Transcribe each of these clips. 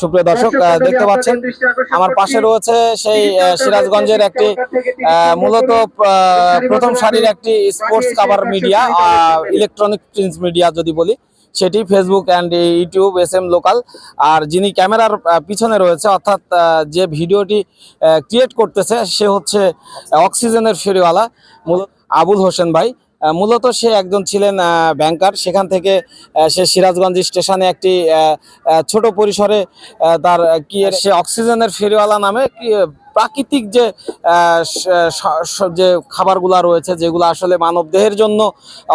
সুপ্রিয় দর্শক দেখতে পাচ্ছেন আমার পাশে রয়েছে সেই সিরাজগঞ্জের একটি মূলত প্রথম সারির একটি sports cover media electronic print media যদি বলি সেটি Facebook and YouTube S M local আর যিনি ক্যামেরার পিছনে রয়েছে অর্থাৎ যে ভিডিওটি ক্রিয়েট করতেছে সে হচ্ছে অক্সিজেনের ফেরিওয়ালা মূলত আবুল হোসেন ভাই। মূলত সে একজন ছিলেন ব্যাংকার সেখান থেকে সে সিরাজগঞ্জ স্টেশনে একটি ছোট পরিসরে তার কি সে অক্সিজেনের ফেরিওয়ালা নামে প্রাকৃতিক যে যে খাবারগুলা রয়েছে, যেগুলো আসলে মানব দেহের জন্য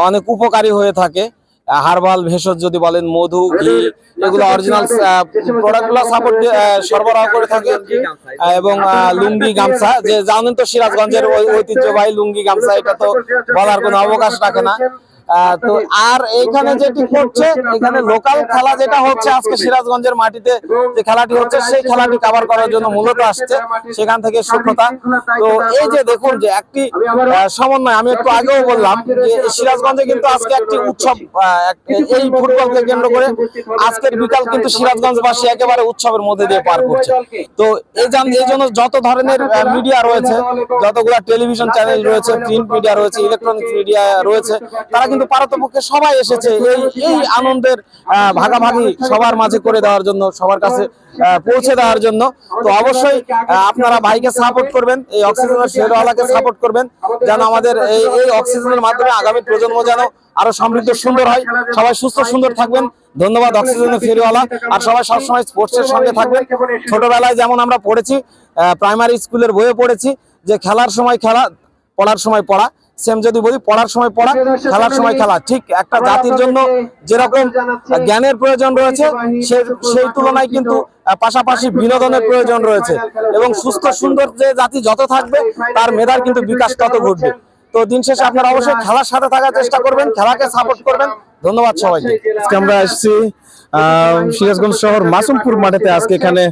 অনেক উপকারী হয়ে থাকে। হার্বাল ভেষজ যদি বলেন মধু ঘি এগুলো অরিজিনাল প্রোডাক্টগুলো সাপোর্ট সরবরাহ করে থাকে এবং লুঙ্গি গামছা যে জানেন তো সিরাজগঞ্জের ঐতিহ্যবাহী লুঙ্গি গামছা এটা তো বলার কোনো অবকাশ রাখে না। তো আর এইখানে যেটি করছে এখানে লোকাল খেলা যেটা হচ্ছে আজকে সিরাজগঞ্জের মাটিতে যে খেলাটি হচ্ছে সেই খেলাটি কভার করার জন্য মূলত আসছে সেখান থেকে সূক্ষ্মতা। তো এই যে দেখুন যে একটি সমন্বয় আমি একটু আগেও বললাম যে সিরাজগঞ্জে কিন্তু আজকে একটি উৎসব এই ফুটবলকে কেন্দ্র করে আজকের বিকাল কিন্তু সিরাজগঞ্জবাসী একেবারে উৎসবের মধ্যে দিয়ে পার করছে। তো এই এই জন্য যত ধরনের মিডিয়া রয়েছে যতগুলো টেলিভিশন চ্যানেল রয়েছে প্রিন্ট মিডিয়া রয়েছে ইলেকট্রনিক্স মিডিয়া রয়েছে তারা কিন্তু পারতপক্ষে সবাই এসেছে। এই এই আনন্দের ভাগাভাগি সবার মাঝে করে দেওয়ার জন্য, সবার কাছে পৌঁছে দেওয়ার জন্য। তো অবশ্যই আপনারা ভাইকে সাপোর্ট করবেন, এই অক্সিজেনের শেরওয়ালাকে সাপোর্ট করবেন, যেন আমাদের এই এই অক্সিজেনের মাধ্যমে আগামী প্রজন্ম যেন আরও সমৃদ্ধ, সুন্দর হয়। সবাই সুস্থ, সুন্দর থাকবেন। ধন্যবাদ অক্সিজেনের ফেরিওয়ালা আর সবাই সবসময় স্পোর্টসের সঙ্গে থাকবেন। ছোটবেলায় যেমন আমরা পড়েছি প্রাইমারি স্কুলের বইয়ে পড়েছি, যে খেলার সময় খেলা, পড়ার সময় পড়া। সেম যদি বলি পড়ার সময় পড়া খেলার সময় খেলা। ঠিক একটা জাতির জন্য যেরকম জ্ঞানের প্রয়োজন রয়েছে সেই তুলনায় কিন্তু পাশাপাশি বিনোদনের প্রয়োজন রয়েছে। এবং সুস্থ সুন্দর যে জাতি যত থাকবে তার মেধার কিন্তু বিকাশ তত ঘটবে। তো দিন শেষে আপনারা অবশ্যই খেলার সাথে থাকার চেষ্টা করবেন খেলাকে সাপোর্ট করবেন। ধন্যবাদ সবাইকে। আজকে আমরা আসছি সিরাজগঞ্জ শহর মাসুমপুর মাঠেতে আজকে এখানে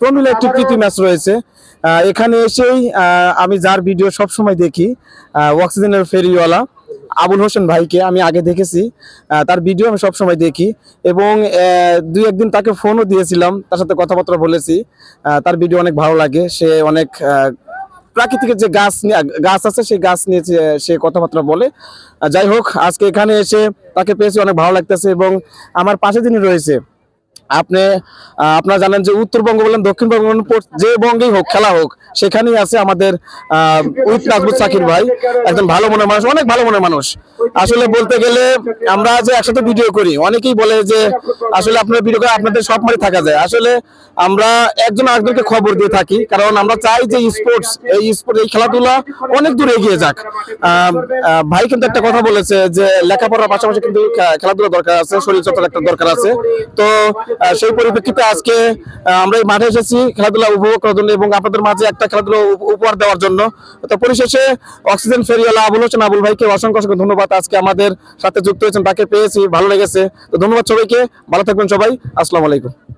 প্রমিলা একটি প্রীতি ম্যাচ রয়েছে। এখানে এসেই আমি যার ভিডিও সব সময় দেখি অক্সিজেনের ফেরিওয়ালা আবুল হোসেন ভাইকে আমি আগে দেখেছি তার ভিডিও আমি সবসময় দেখি এবং দুই একদিন তাকে ফোনও দিয়েছিলাম তার সাথে কথাবার্তা বলেছি তার ভিডিও অনেক ভালো লাগে সে অনেক প্রাকৃতিক যে গাছ গাছ আছে সেই গাছ নিয়ে সে কথাবার্তা বলে। যাই হোক আজকে এখানে এসে তাকে পেয়েছি অনেক ভালো লাগতেছে এবং আমার পাশে যিনি রয়েছে আপনি আপনারা জানেন যে উত্তরবঙ্গ বলেন দক্ষিণবঙ্গ বলেন যে বঙ্গেই হোক খেলা হোক সেখানেই আছে আমাদের আহ, নাজবুত সাকির ভাই একজন ভালো মনের মানুষ অনেক ভালো মনের মানুষ। আসলে বলতে গেলে আমরা যে একসাথে ভিডিও করি, অনেকেই বলে যে আসলে আপনার ভিডিও করে আপনাদের সব মারি থাকা যায়। আসলে আমরা একজন আরেকজনকে খবর দিয়ে থাকি, কারণ আমরা চাই যে স্পোর্টস এই স্পোর্ট এই খেলাধুলা অনেক দূর এগিয়ে যাক। ভাই কিন্তু একটা কথা বলেছে যে লেখাপড়ার পাশাপাশি কিন্তু খেলাধুলা দরকার আছে শরীর চর্চার একটা দরকার আছে। তো সেই পরিপ্রেক্ষিতে আজকে আমরা এই মাঠে এসেছি খেলাধুলা উপভোগ করার জন্য এবং আপনাদের মাঝে একটা খেলাধুলা উপহার দেওয়ার জন্য। তো পরিশেষে অক্সিজেন ফেরিওয়ালা আবুল হোসেন আবুল ভাইকে অসংখ্য অসংখ্য ধন্যবাদ। আজকে আমাদের সাথে যুক্ত হয়েছেন, তাকে পেয়েছি, ভালো লেগেছে। তো ধন্যবাদ সবাইকে, ভালো থাকবেন সবাই, আসসালামু আলাইকুম।